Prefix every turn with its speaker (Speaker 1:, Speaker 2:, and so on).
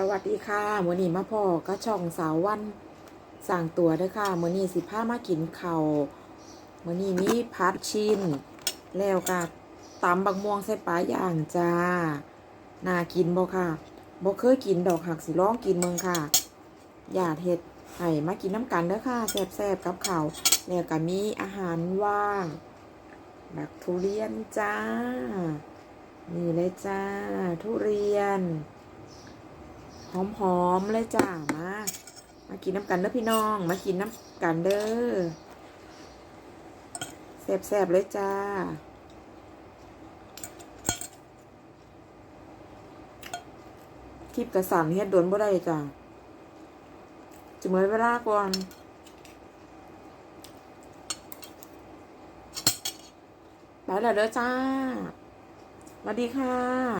Speaker 1: สวัสดีค่ะมื้อนี้มาพ่อก็ช่องสาววันสั่งตัวด้อค่ะมื้อนี้สิพามากินเข้ามื้อนี้มีพัดชินแล้วก็ตำบักม่วงใส่ปลาย่างจ้าน่ากินบ่ค่ะบ่เคยกินดอกหักสิลองกินเมืองค่ะอย่าเฮ็ดให้มากินน้ำกันเด้อค่ะแซ่บๆกับเข้าแล้วก็มีอาหารว่างบักทุเรียนจ้านี่เลยจ้า ทุเรียน หอมๆเลยจ้ามา มากินน้ำกันเด้อพี่น้อง มากินน้ำกันเด้อแซ่บๆเลยจ้าคลิปกระสันเฮ็ดโดนบ่ได้จ้าจะเมือเวลาก่อนไปแล้วเด้อจ้าสวัสดีค่ะ